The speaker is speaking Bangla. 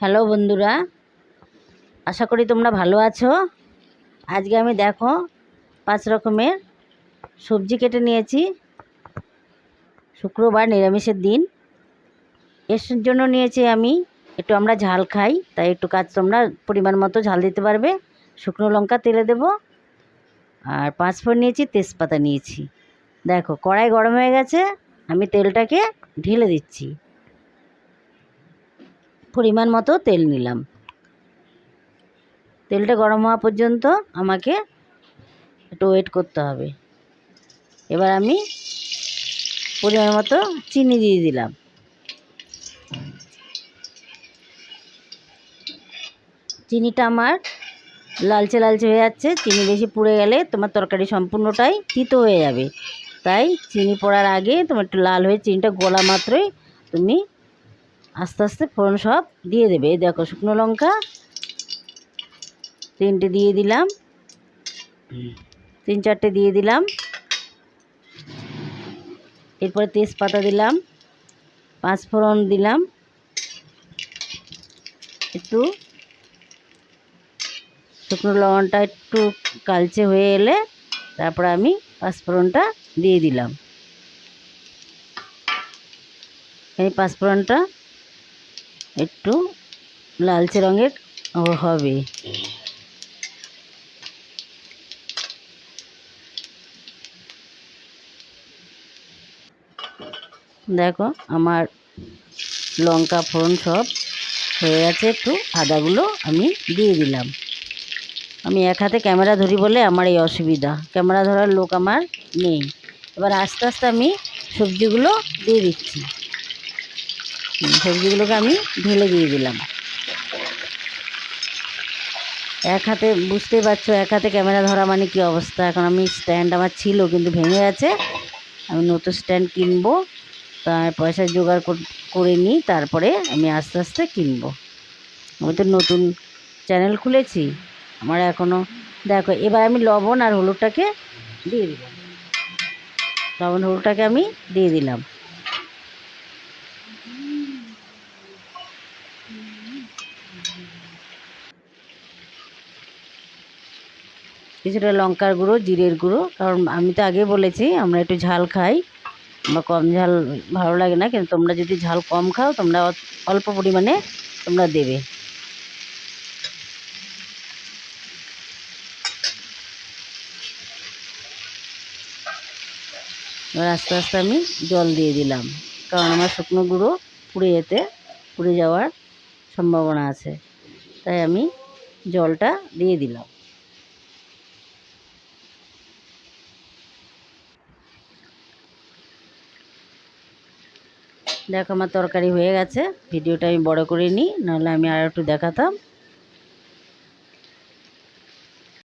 হ্যালো বন্ধুরা, আশা করি তোমরা ভালো আছো। আজকে আমি দেখো পাঁচ রকমের সবজি কেটে নিয়েছি। শুক্রবার নিরামিষের দিন। এর জন্য নিয়েছি আমি, একটু আমরা ঝাল খাই, তাই একটু কাজ তোমরা পরিমাণ মতো ঝাল দিতে পারবে। শুকনো লঙ্কা তেলে দেবো, আর পাঁচ নিয়েছি, তেজপাতা নিয়েছি। দেখো, কড়াই গরম হয়ে গেছে, আমি তেলটাকে ঢেলে দিচ্ছি। পরিমাণ মতো তেল নিলাম। তেলটা গরম হওয়া পর্যন্ত আমাকে একটু ওয়েট করতে হবে। এবার আমি পরিমাণ মতো চিনি দিয়ে দিলাম। চিনিটা আমার লালচে লালচে হয়ে যাচ্ছে, চিনি বেশি পুড়ে গেলে তোমার তরকারি সম্পূর্ণটাই তিতো হয়ে যাবে। তাই চিনি পড়ার আগে তোমার একটু লাল হয়ে চিনিটা গলা মাত্রই তুমি আস্তে আস্তে ফোড়ন সব দিয়ে দেবে। দেখো শুকনো লঙ্কা, তিনটে দিয়ে দিলাম, তিন চারটে দিয়ে দিলাম। এরপরে তেজপাতা দিলাম, পাঁচ ফোড়ন দিলাম। একটু শুকনো লবণটা একটু কালচে হয়ে এলে তারপরে আমি পাঁচফোড়নটা দিয়ে দিলাম। এই পাঁচফোড়নটা একটু লালচে রঙের হবে। দেখো, আমার লঙ্কা ফোড়ন সব হয়ে গেছে, একটু আদাগুলো আমি দিয়ে দিলাম। আমি এক হাতে ক্যামেরা ধরি বলে আমার এই অসুবিধা। ক্যামেরা ধরার লোক আমার নেই। এবার আস্তে আস্তে আমি সবজিগুলো দিয়ে দিচ্ছি। সবজিগুলোকে আমি ঢেলে দিয়ে দিলাম। এক হাতে, বুঝতেই পারছ, এক হাতে ক্যামেরা ধরা মানে কি অবস্থা? এখন আমি স্ট্যান্ড আমার ছিল, কিন্তু ভেঙে গেছে। আমি নতুন স্ট্যান্ড কিনবো, তার পয়সা জোগাড় করে নিই, তারপরে আমি আস্তে আস্তে কিনবো। আমি তো নতুন চ্যানেল খুলেছি, আমার এখনও দেখো, এবার আমি লবণ আর হলুদটাকে দিয়ে দিলাম। লবণ, হলুদটাকে আমি দিয়ে দিলাম। কিছুটা লঙ্কার গুঁড়ো, জিরের গুঁড়ো। কারণ আমি তো আগে বলেছি, আমরা একটু ঝাল খাই বা কম ঝাল ভালো লাগে না, কিন্তু তোমরা যদি ঝাল কম খাও, তোমরা অল্প পরিমাণে তোমরা দেবে। এবার আস্তে আস্তে আমি জল দিয়ে দিলাম। কারণ আমার শুকনো গুঁড়ো পুড়ে যেতে, পুড়ে যাওয়ার সম্ভাবনা আছে। তাই আমি জলটা দিয়ে দিলাম। দেখো আমার তরকারি হয়ে গেছে। ভিডিওটা আমি বড় করে নিই, নাহলে আমি আর একটু দেখাতাম।